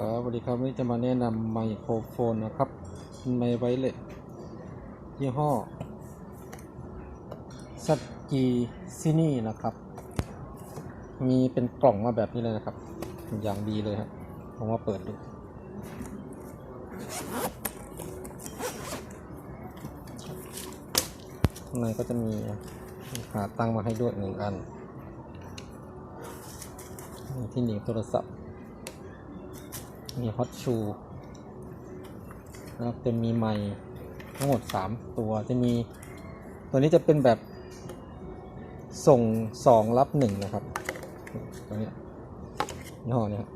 ครับสวัสดีครับวันนี้จะมาแนะนำไมโครโฟนนะครับไมไวเลสยี่ห้อซัตจีซินี่นะครับ มีเป็นกล่องมาแบบนี้เลยนะครับ อย่างดีเลยครับผมว่าเปิดดูข้างในก็จะมีขาตั้งมาให้ด้วยหนึ่งอัน ที่หนีบโทรศัพท์ มีฮอตชูนะครับจะมีไมค์ทั้งหมด 3 ตัวจะมีตัวนี้จะเป็นแบบส่ง 2 รับ 1 นะครับ ตัวนี้ยี่ห้อเนี้ย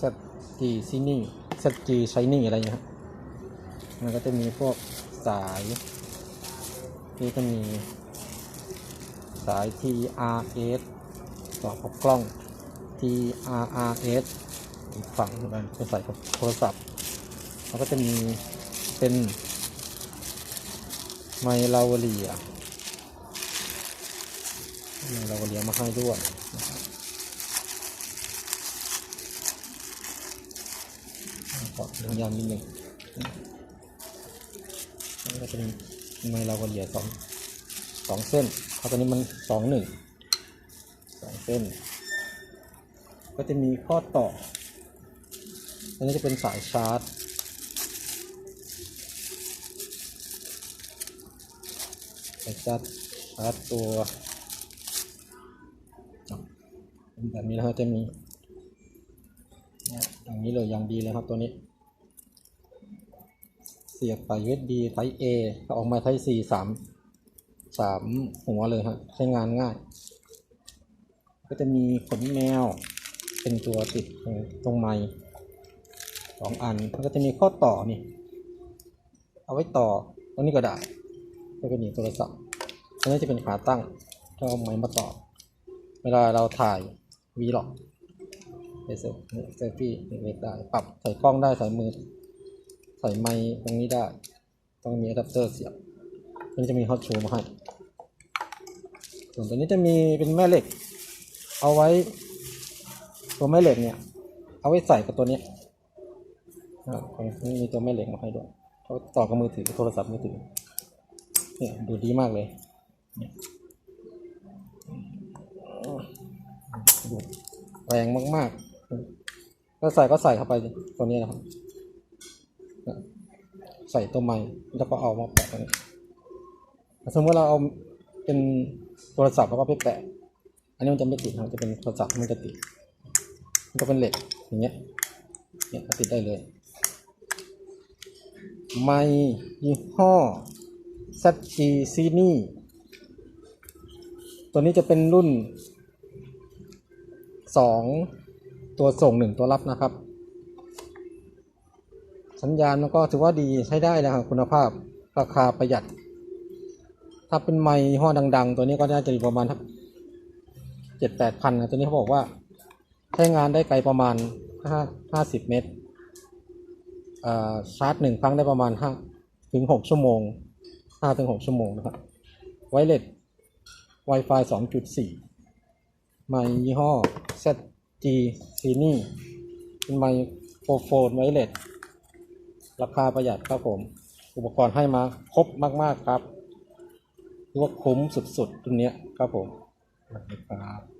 ZG s i n y ZG Shiny อะไรเงี้ยครับมันก็จะมีพวกสายนี่ก็มีสาย TRS ต่อกับกล้อง TRRS อีกฝั่งหนึ่งเป็นใส่กับโทรศัพท์แล้วก็จะมีเป็นไมลาวเลียไมลาวเลียมาให้ด้วยนะครับขอพยายามนิดหนึ่งแล้วก็จะมีไมลาวเลียสองสองเส้นเพราตอนนี้มันสองหนึ่งสองเส้น ก็จะมีข้อต่อ อันนี้จะเป็นสายชาร์จ สายชาร์จชาร์จตัวเป็นแบบนี้นะครับจะมีอย่างนี้เลยอย่างดีเลยครับตัวนี้ เสียบไป USB Type A ก็ออกมา Type C สามสามหัวเลยครับใช้งานง่าย ก็จะมีขนแมว เป็นตัวติดตรงไม้ สองอันแล้วก็จะมีข้อต่อนี่ เอาไว้ต่อตรงนี้ก็ได้แล้วก็นี่โทรศัพท์อันนี้จะเป็นขาตั้งถ้าเอาไม้มาต่อ เวลาเราถ่ายวีล็อกไปเซลเซฟี่เล็กได้ปรับใส่กล้องได้ใส่มือ ใส่ไม้ตรงนี้ได้ ต้องมีอะแดปเตอร์เสียบมันจะมีฮอตชูมาให้ส่วนตัวนี้จะมีเป็นแม่เหล็ก เอาไว้ ตัวแม่เหล็กเนี่ย เอาไว้ใส่กับตัวนี้ ของนี้มีตัวแม่เหล็กมาให้ด้วยเขาต่อกับมือถือโทรศัพท์มือถือเนี่ยดูดีมากเลยเนี่ยดูแรงมากๆก็ใส่ก็ใส่เข้าไปตัวนี้นะครับ ใส่ตัวไม้แล้วก็เอามาแปะตรงนี้สมมติเราเอาเป็นโทรศัพท์แล้วก็ไปแปะ อันนี้มันจะไม่ติดนะจะเป็นโทรศัพท์มันจะติด มันจะเป็นเหล็กอย่างเงี้ยเนี่ยติดได้เลย ไมค์ยี่ห้อ ZG c n y ตัวนี้จะเป็นรุ่น 2 ตัวส่ง 1 ตัวรับนะครับ สัญญาณมันก็ถือว่าดีใช้ได้นะครับคุณภาพราคาประหยัด ถ้าเป็นไมค์ยี่ห้อดัง ๆ ตัวนี้ก็น่าจะอยู่ประมาณทักเจ็ดแปดพันนะตัวนี้เขาบอกว่า ใช้งานได้ไกลประมาณห้าห้าสิบเมตร ชาร์จหนึ่งครั้งได้ประมาณห้าถึงหกชั่วโมงห้าถึงหกชั่วโมงนะครับไวเลส Wi-Fi สองจุดสี่ไมค์ยี่ห้อ ZG c n y เป็นไมค์โฟโฟนไวเลส ราคาประหยัดครับผม อุปกรณ์ให้มาครบมาก ๆ ครับเรียกว่าคุ้มสุด ๆ ตรงเนี้ยครับผมสวัสดีครับ